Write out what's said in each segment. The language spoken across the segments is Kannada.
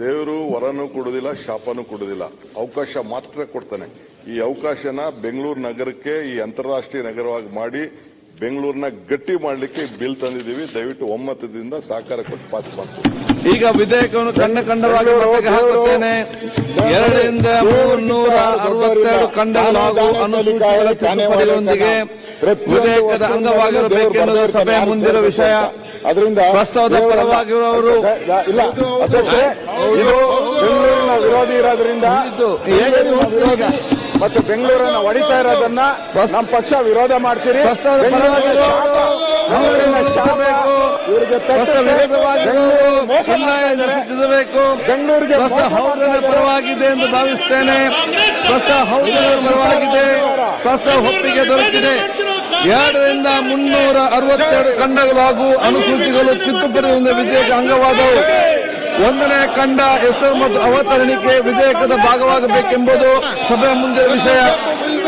ದೇವರು ವರನೂ ಕೊಡುದಿಲ್ಲ ಶಾಪನೂ ಕೊಡುದಿಲ್ಲ. ಅವಕಾಶ ಮಾತ್ರ ಕೊಡ್ತಾನೆ. ಈ ಅವಕಾಶನ ಬೆಂಗಳೂರು ನಗರಕ್ಕೆ ಈ ಅಂತಾರಾಷ್ಟ್ರೀಯ ನಗರವಾಗಿ ಮಾಡಿ ಬೆಂಗಳೂರನ್ನ ಗಟ್ಟಿ ಮಾಡಲಿಕ್ಕೆ ಬಿಲ್ ತಂದಿದ್ದೀವಿ. ದಯವಿಟ್ಟು ಒಮ್ಮತದಿಂದ ಸಹಕಾರ ಕೊಟ್ಟು ಪಾಸ್ ಮಾಡ್ತೀವಿ. ಈಗ ವಿಧೇಯಕವನ್ನು ಕಂಡ ಕಂಡವಾಗಿ ಹಾಕುತ್ತೇನೆ. ಎರಡರಿಂದ ಮೂರ್ನೂರ ಅರವತ್ತೆರಡು ಖಂಡಗಳು ಹಾಗೂ ಅನುಸೂಚಿಗಳ ವಿಧೇಯಕದ ಅಂಗವಾಗಿರಬೇಕೆನ್ನುವುದು ಸಭೆಯ ಮುಂದಿರುವ ವಿಷಯ. ಅದರಿಂದ ಪರವಾಗಿರುವವರು ಇಲ್ಲ. ಅಧ್ಯಕ್ಷರೇ ಇದು ಬೆಂಗಳೂರಿನ ವಿರೋಧಿ ಇರೋದ್ರಿಂದ ವಿರೋಧ ಮತ್ತು ಬೆಂಗಳೂರನ್ನ ಹೊಡಿತಾ ಇರೋದನ್ನ ನಮ್ಮ ಪಕ್ಷ ವಿರೋಧ ಮಾಡ್ತೀರಿ. ಬೆಂಗಳೂರಿನ ಶಾಪ, ಇವರಿಗೆ ಬೆಂಗಳೂರಿಗೆ ಪ್ರಸ್ತಾವ ಹೌದರ ಪರವಾಗಿದೆ ಎಂದು ಭಾವಿಸುತ್ತೇನೆ ಪ್ರಸ್ತಾವ ಹೌದರ ಪರವಾಗಿದೆ. ಪ್ರಸ್ತಾವ ಒಪ್ಪಿಗೆ ದೊರಕಿದೆ ಎರಡರಿಂದ ಮುನ್ನೂರ ಅರವತ್ತೆರಡು ಖಂಡಗಳು ಹಾಗೂ ಅನುಸೂಚಿಗಳು ತಿದ್ದುಪಡಿ ಹೊಂದಿದ ವಿಧೇಯಕ ಅಂಗವಾದವು. ಒಂದನೇ ಖಂಡ ಹೆಸರು ಮತ್ತು ಅವತರಣಿಕೆ ವಿಧೇಯಕದ ಭಾಗವಾಗಬೇಕೆಂಬುದು ಸಭೆಯ ಮುಂದೆ ವಿಷಯ.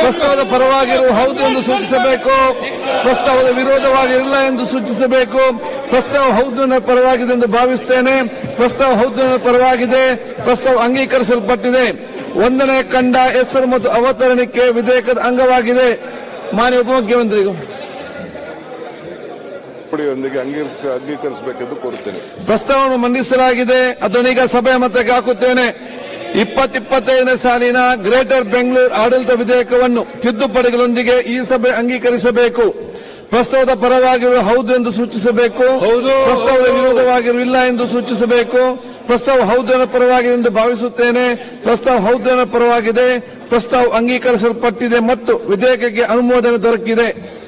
ಪ್ರಸ್ತಾವದ ಪರವಾಗಿರುವ ಹೌದು ಎಂದು ಸೂಚಿಸಬೇಕು. ಪ್ರಸ್ತಾವದ ವಿರೋಧವಾಗಿರಲಿಲ್ಲ ಎಂದು ಸೂಚಿಸಬೇಕು. ಪ್ರಸ್ತಾವ ಹೌದು ಪರವಾಗಿದೆ ಎಂದು ಭಾವಿಸುತ್ತೇನೆ ಪ್ರಸ್ತಾವ ಹೌದು ಪರವಾಗಿದೆ. ಪ್ರಸ್ತಾವ ಅಂಗೀಕರಿಸಲ್ಪಟ್ಟಿದೆ. ಒಂದನೇ ಖಂಡ ಹೆಸರು ಮತ್ತು ಅವತರಣಿಕೆ ವಿಧೇಯಕದ ಅಂಗವಾಗಿದೆ. ಮಾನ್ಯ ಉಪಮುಖ್ಯಮಂತ್ರಿಗೂ. ಅಂಗೀಕರಿಸಬೇಕೆಂದು ಕೋರುತ್ತೇನೆ. ಪ್ರಸ್ತಾವವನ್ನು ಮಂಡಿಸಲಾಗಿದೆ. ಅದನ್ನೀಗ ಸಭೆ ಮತಕ್ಕೆ ಹಾಕುತ್ತೇನೆ. ಇಪ್ಪತ್ತಿಪ್ಪತ್ತೈದನೇ ಸಾಲಿನ ಗ್ರೇಟರ್ ಬೆಂಗಳೂರು ಆಡಳಿತ ವಿಧೇಯಕವನ್ನು ತಿದ್ದುಪಡಿಗಳೊಂದಿಗೆ ಈ ಸಭೆ ಅಂಗೀಕರಿಸಬೇಕು. ಪ್ರಸ್ತಾವದ ಪರವಾಗಿರುವ ಹೌದು ಎಂದು ಸೂಚಿಸಬೇಕು. ಪ್ರಸ್ತಾವದ ವಿರೋಧವಾಗಿರುವ ಇಲ್ಲ ಎಂದು ಸೂಚಿಸಬೇಕು. ಪ್ರಸ್ತಾವ ಹೌದನ ಪರವಾಗಿದೆ ಎಂದು ಭಾವಿಸುತ್ತೇನೆ. ಪ್ರಸ್ತಾವ ಹೌದನ ಪರವಾಗಿದೆ. ಪ್ರಸ್ತಾವ ಅಂಗೀಕರಿಸಲ್ಪಟ್ಟಿದೆ ಮತ್ತು ವಿಧೇಯಕಕ್ಕೆ ಅನುಮೋದನೆ ದೊರಕಿದೆ.